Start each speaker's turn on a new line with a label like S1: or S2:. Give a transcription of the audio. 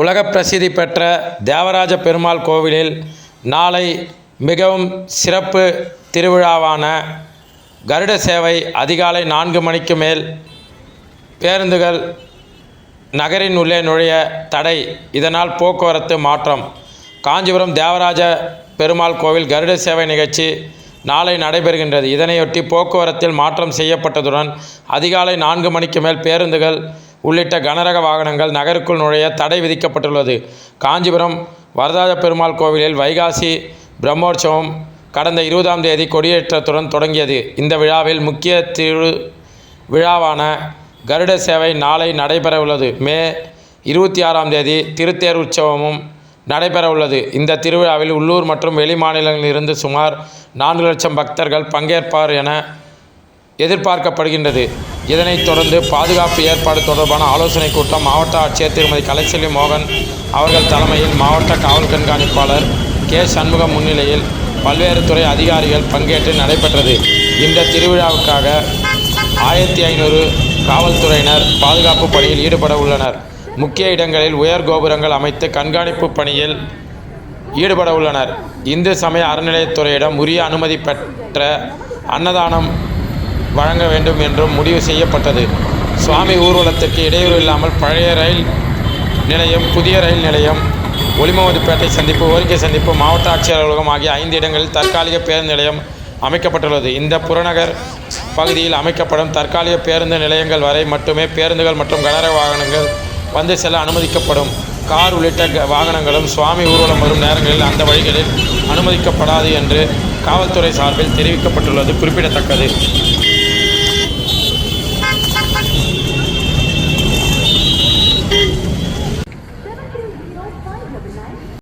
S1: உலக பிரசித்தி பெற்ற தேவராஜ பெருமாள் கோவிலில் நாளை மிகவும் சிறப்பு திருவிழாவான கருட சேவை அதிகாலை நான்கு மணிக்கு மேல் பேருந்துகள் நகரின் உள்ளே நுழைய தடை. இதனால் போக்குவரத்து மாற்றம். காஞ்சிபுரம் தேவராஜ பெருமாள் கோவில் கருட சேவை நிகழ்ச்சி நாளை நடைபெறுகின்றது. இதனையொட்டி போக்குவரத்தில் மாற்றம் செய்யப்பட்டதுடன் அதிகாலை நான்கு மணிக்கு மேல் பேருந்துகள் உள்ளிட்ட கனரக வாகனங்கள் நகருக்குள் நுழைய தடை விதிக்கப்பட்டுள்ளது. காஞ்சிபுரம் வரதாஜ பெருமாள் கோவிலில் வைகாசி பிரம்மோற்சவம் கடந்த இருபதாம் தேதி கொடியேற்றத்துடன் தொடங்கியது. இந்த விழாவில் முக்கிய திரு விழாவான கருட சேவை நாளை நடைபெறவுள்ளது. மே இருபத்தி ஆறாம் தேதி திருத்தேர் உற்சவமும் நடைபெறவுள்ளது. இந்த திருவிழாவில் உள்ளூர் மற்றும் வெளி மாநிலங்களிலிருந்து சுமார் நான்கு லட்சம் பக்தர்கள் பங்கேற்பார் என எதிர்பார்க்கப்படுகின்றது. இதனைத் தொடர்ந்து பாதுகாப்பு ஏற்பாடு தொடர்பான ஆலோசனைக் கூட்டம் மாவட்ட ஆட்சியர் திருமதி கலைச்செல்வி மோகன் அவர்கள் தலைமையில் மாவட்ட காவல் கண்காணிப்பாளர் கே. சண்முகம் முன்னிலையில் பல்வேறு துறை அதிகாரிகள் பங்கேற்று நடைபெற்றது. இந்த திருவிழாவுக்காக ஆயிரத்தி ஐநூறு காவல்துறையினர் பாதுகாப்பு பணியில் ஈடுபட உள்ளனர். முக்கிய இடங்களில் உயர் கோபுரங்கள் அமைத்து கண்காணிப்பு பணியில் ஈடுபட உள்ளனர். இந்து சமய அறநிலையத்துறையிடம் உரிய அனுமதி பெற்ற அன்னதானம் வழங்க வேண்டும் என்றும் முடிவு செய்யப்பட்டது. சுவாமி ஊர்வலத்திற்கு இடையூறு இல்லாமல் பழைய ரயில் நிலையம் புதிய ரயில் நிலையம் ஒலிமுகமதுப்பேட்டை சந்திப்பு ஓரிக்கை சந்திப்பு மாவட்ட ஆட்சியர் அலுவலகம் ஆகிய ஐந்து இடங்களில் தற்காலிக பேருந்து நிலையம் அமைக்கப்பட்டுள்ளது. இந்த புறநகர் பகுதியில் அமைக்கப்படும் தற்காலிக பேருந்து நிலையங்கள் வரை மட்டுமே பேருந்துகள் மற்றும் கனரக வாகனங்கள் வந்து செல்ல அனுமதிக்கப்படும். கார் உள்ளிட்ட க- வாகனங்களும் சுவாமி ஊர்வலம் வரும் நேரங்களில் அந்த வழிகளில் அனுமதிக்கப்படாது என்று காவல்துறை சார்பில் தெரிவிக்கப்பட்டுள்ளது குறிப்பிடத்தக்கது.